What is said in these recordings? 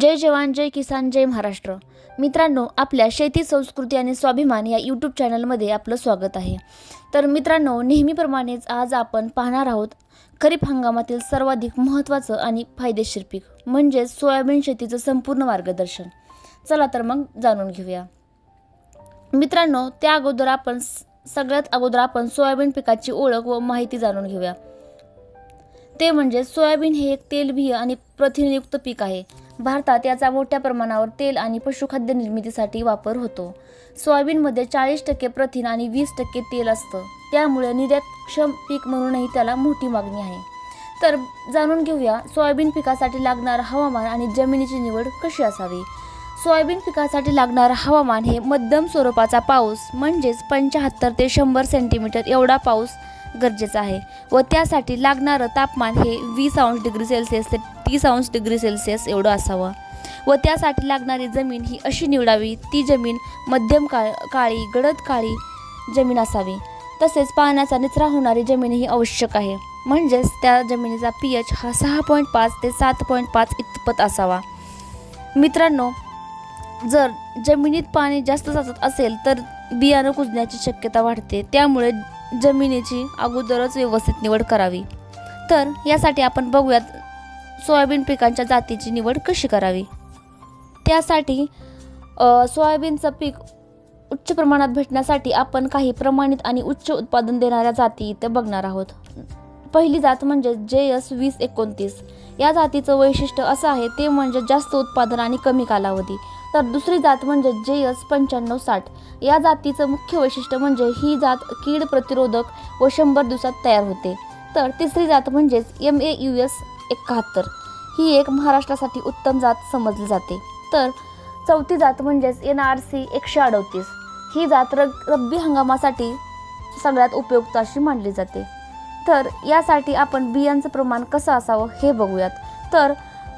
जय जवान जय किसान जय महाराष्ट्र. मित्रांनो आपल्या शेती संस्कृती आणि स्वाभिमान या यूट्यूब चॅनलमध्ये आपलं स्वागत आहे. तर मित्रांनो नेहमीप्रमाणेच आज आपण पाहणार आहोत खरीप हंगामातील सर्वाधिक महत्त्वाचं आणि फायदेशीर पीक म्हणजेच सोयाबीन शेतीचं संपूर्ण मार्गदर्शन. चला तर मग जाणून घेऊया. मित्रांनो त्या अगोदर आपण स- सगळ्यात अगोदर आपण सोयाबीन पिकाची ओळख व माहिती जाणून घेऊया. ते म्हणजे सोयाबीन हे एक तेलबिय आणि प्रथिनयुक्त पीक आहे. भारतात याचा मोठ्या प्रमाणावर तेल आणि पशुखाद्य निर्मितीसाठी वापर होतो. सोयाबीनमध्ये चाळीस टक्के प्रथिन आणि वीस टक्के तेल असतं. त्यामुळे निर्यातक्षम पीक म्हणूनही त्याला मोठी मागणी आहे. तर जाणून घेऊया सोयाबीन पिकासाठी लागणारं हवामान आणि जमिनीची निवड कशी असावी? सोयाबीन पिकासाठी लागणारं हवामान हे मध्यम स्वरूपाचा पाऊस म्हणजेच पंच्याहत्तर ते शंभर सेंटीमीटर एवढा पाऊस गरजेचा आहे. व त्यासाठी लागणारं तापमान हे वीस अंश डिग्री सेल्सिअस ते तीस अंश डिग्री सेल्सिअस एवढं असावं. व त्यासाठी लागणारी जमीन ही अशी निवडावी ती जमीन मध्यम काळ काळी गडद काळी जमीन असावी. तसेच पाण्याचा निचरा होणारी जमीन ही आवश्यक आहे. म्हणजेच त्या जमिनीचा पी एच हा सहा पॉईंट पाच ते सात पॉईंट पाच इतपत असावा. मित्रांनो जर जमिनीत पाणी जास्त साचत असेल तर बियाणं कुजण्याची शक्यता वाढते. त्यामुळे जमिनीची अगोदरच व्यवस्थित निवड करावी. तर यासाठी आपण बघूयात सोयाबीन पिकांच्या जातीची निवड कशी करावी? त्यासाठी सोयाबीनचं पीक उच्च प्रमाणात भेटण्यासाठी आपण काही प्रमाणित आणि उच्च उत्पादन देणाऱ्या जाती इथे बघणार आहोत. पहिली जात म्हणजे जे एस वीस एकोणतीस. या जातीचं वैशिष्ट्य असं आहे ते म्हणजे जास्त उत्पादन आणि कमी कालावधी. तर दुसरी जात म्हणजे जे एस पंच्याण्णव साठ. या जातीचं मुख्य वैशिष्ट्य म्हणजे ही जात कीड प्रतिरोधक व शंभर दिवसात तयार होते. तर तिसरी जात म्हणजेच एम ए यू एस एकाहत्तर. ही एक महाराष्ट्रासाठी उत्तम जात समजली जाते. तर चौथी जात म्हणजेच एन आर सी एकशे अडतीस. ही जात रग रब्बी हंगामासाठी सगळ्यात उपयुक्त अशी मानली जाते. तर यासाठी आपण बियांचं प्रमाण कसं असावं हे बघूयात. तर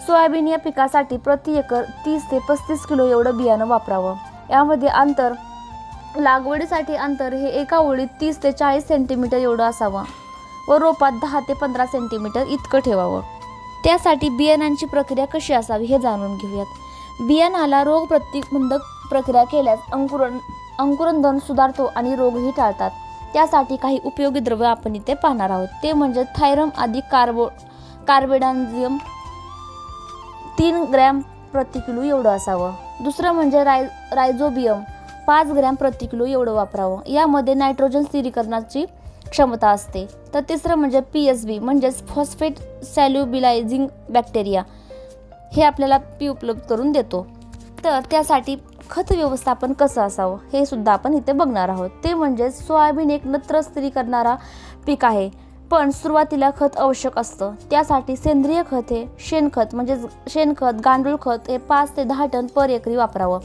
सोयाबीन या पिकासाठी प्रति एकर तीस ते पस्तीस किलो एवढं बियाणं वापरावं. यामध्ये अंतर लागवडीसाठी अंतर हे एका ओळीत तीस ते चाळीस सेंटीमीटर एवढं असावं. व रोपात दहा ते पंधरा सेंटीमीटर इतकं ठेवावं. त्यासाठी बियाणांची प्रक्रिया कशी असावी हे जाणून घेऊयात. बियाणाला रोग प्रतिबंधक प्रक्रिया केल्यास अंकुरण अंकुरण सुधारतो आणि रोगही टाळतात. त्यासाठी काही उपयोगी द्रव्य आपण इथे पाहणार आहोत. ते म्हणजे थायरम आदी कार्बो कार्बेडान्झियम. तीन ग्रॅम प्रतिकिलो एवढं असावं. दुसरं म्हणजे राय रायझोबियम. पाच ग्रॅम प्रतिकिलो एवढं वापरावं. यामध्ये नायट्रोजन स्थिरीकरणाची क्षमता असते. तर तिसरं म्हणजे पी एस बी म्हणजेच फॉस्फेट सॅल्युबिलायझिंग बॅक्टेरिया हे आपल्याला पी उपलब्ध करून देतो. तर त्यासाठी खत व्यवस्थापन कसं असावं? हे सुद्धा आपण इथे बघणार आहोत. ते म्हणजे सोयाबीन एक नत्र स्त्री करणारा पीक आहे. पण सुरुवातीला खत आवश्यक असतं. त्यासाठी सेंद्रिय खत हे शेणखत म्हणजेच शेणखत गांडूळ खत हे पाच ते दहा टन पर एकरी वापरावं.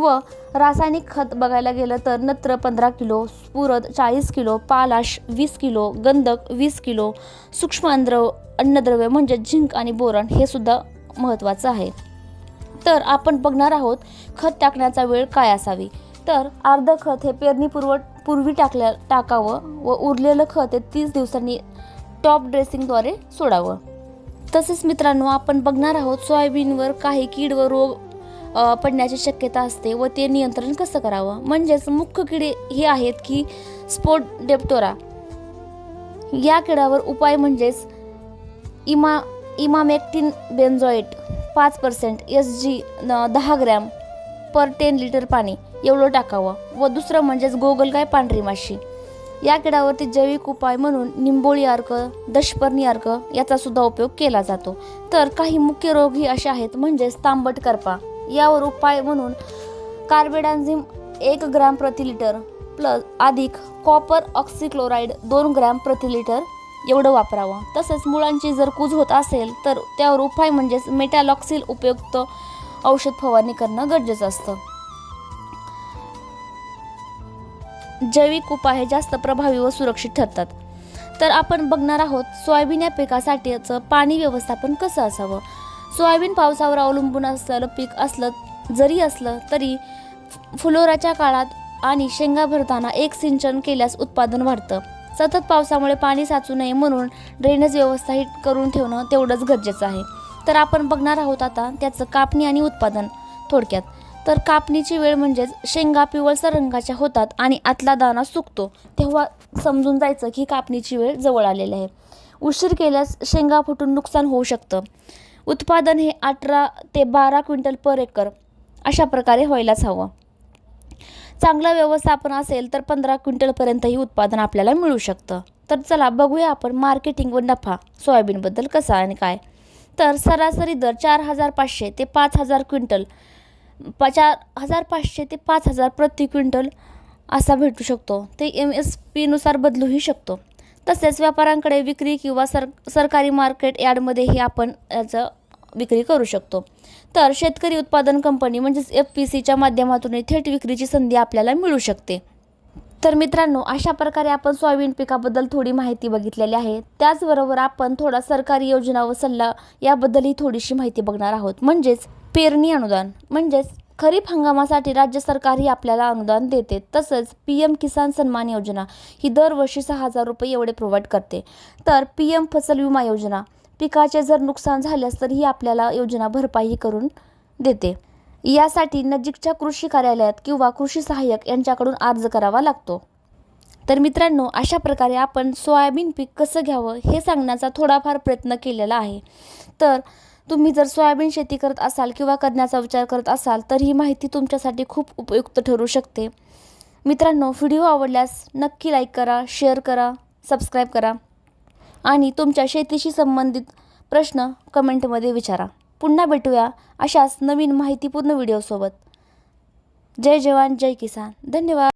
व रासायनिक खत बघायला गेलं तर नत्र पंधरा किलो स्फुरद चाळीस किलो पालाश वीस किलो गंधक वीस किलो सूक्ष्म अन्नद्रव अन्नद्रव्य म्हणजे झिंक आणि बोरण हे सुद्धा महत्त्वाचं आहे. तर आपण बघणार आहोत खत टाकण्याचा वेळ काय असावी? तर अर्ध खत हे पेरणीपूर्व पूर्वी टाकल्या टाकावं व उरलेलं खत हे तीस दिवसांनी टॉप ड्रेसिंगद्वारे सोडावं. तसेच मित्रांनो आपण बघणार आहोत सोयाबीनवर काही कीड व रोग पडण्याची शक्यता असते व ते नियंत्रण कसं करावं? म्हणजेच मुख्य किडे हे आहेत की स्पोट डेप्टोरा. या किडावर उपाय म्हणजेच इमा इमामेक्टिन बेन्झॉइट पाच पर्सेंट एस जी दहा ग्रॅम पर टेन लिटर पाणी एवढं टाकावं. व दुसरं म्हणजेच गोगलगाय पांढरी माशी. या किडावरती जैविक उपाय म्हणून निंबोळी अर्क दशपर्णी अर्क याचा सुद्धा उपयोग केला जातो. तर काही मुख्य रोग ही असे आहेत म्हणजेच तांबट करपा. यावर उपाय म्हणून कार्बेडान्झिम एक ग्रॅम प्रति लिटर प्लस अधिक कॉपर ऑक्सिक्लोराईड दोन ग्रॅम प्रति लिटर एवढं वापरावं. तसेच मुळांची जर कूज होत असेल तर त्यावर उपाय म्हणजेच मेटॅलॉक्सिल उपयुक्त औषध फवारणी करणं गरजेचं असतं. जैविक उपाय हे जास्त प्रभावी व सुरक्षित ठरतात. तर आपण बघणार आहोत सोयाबीन या पिकासाठीचं पाणी व्यवस्थापन कसं असावं? सोयाबीन पावसावर अवलंबून असलेलं पीक असलं जरी असलं तरी फुलोराच्या काळात आणि शेंगा भरताना एक सिंचन केल्यास उत्पादन वाढतं. सतत पावसामुळे पाणी साचू नये म्हणून ड्रेनेज व्यवस्था ही करून ठेवणं तेवढंच गरजेचं आहे. तर आपण बघणार आहोत आता त्याचं कापणी आणि उत्पादन थोडक्यात. तर कापणीची वेळ म्हणजेच शेंगा पिवळसर रंगाच्या होतात आणि आतला दाना सुकतो तेव्हा समजून जायचं की कापणीची वेळ जवळ आलेली आहे. उशीर केल्यास शेंगा फुटून नुकसान होऊ शकतं. उत्पादन हे अठरा ते बारा क्विंटल पर एकर अशा प्रकारे व्हायलाच हवं. चांगलं व्यवस्थापन असेल तर पंधरा क्विंटलपर्यंतही उत्पादन आपल्याला मिळू शकतं. तर चला बघूया आपण मार्केटिंग व नफा सोयाबीनबद्दल कसा आणि काय. तर सरासरी दर चार हजार पाचशे ते पाच हजार क्विंटल प चार हजार पाचशे ते पाच हजार प्रति क्विंटल असा भेटू शकतो. ते एम एस पीनुसार बदलूही शकतो. तसेच व्यापाऱ्यांकडे विक्री किंवा सर सरकारी मार्केट यार्डमध्येही आपण याचं विक्री करू शकतो. तर शेतकरी उत्पादन कंपनी म्हणजेच एफ पी सीच्या माध्यमातूनही थेट विक्रीची संधी आपल्याला मिळू शकते. तर मित्रांनो अशा प्रकारे आपण सोयाबीन पिकाबद्दल थोडी माहिती बघितलेली आहे. त्याचबरोबर आपण थोडा सरकारी योजना व सल्ला याबद्दलही थोडीशी माहिती बघणार आहोत. म्हणजेच पेरणी अनुदान. म्हणजेच खरीप हंगामासाठी राज्य सरकारही आपल्याला अनुदान देते. तसंच पी एम किसान सन्मान योजना ही दरवर्षी सहा हजार रुपये एवढे प्रोव्हाइड करते. तर पी एम फसल विमा योजना पिकाचे जर नुकसान झाल्यास तर ही आपल्याला योजना भरपाई करून देते. यासाठी नजीकच्या कृषी कार्यालयात किंवा कृषी सहाय्यक यांच्याकडून अर्ज करावा लागतो. तर मित्रांनो अशा प्रकारे आपण सोयाबीन पीक कसं घ्यावं हे सांगण्याचा थोडाफार प्रयत्न केलेला आहे. तर तुम्ही जर सोयाबीन शेती करत असाल किंवा करण्याचा विचार करत असाल तर ही माहिती तुमच्यासाठी खूप उपयुक्त ठरू शकते. मित्रांनो व्हिडिओ आवडल्यास नक्की लाईक करा शेअर करा सबस्क्राईब करा आणि तुमच्या शेतीशी संबंधित प्रश्न कमेंटमध्ये विचारा. पुन्हा भेटूया अशाच नवीन माहितीपूर्ण व्हिडिओसोबत. जय जवान जय किसान. धन्यवाद.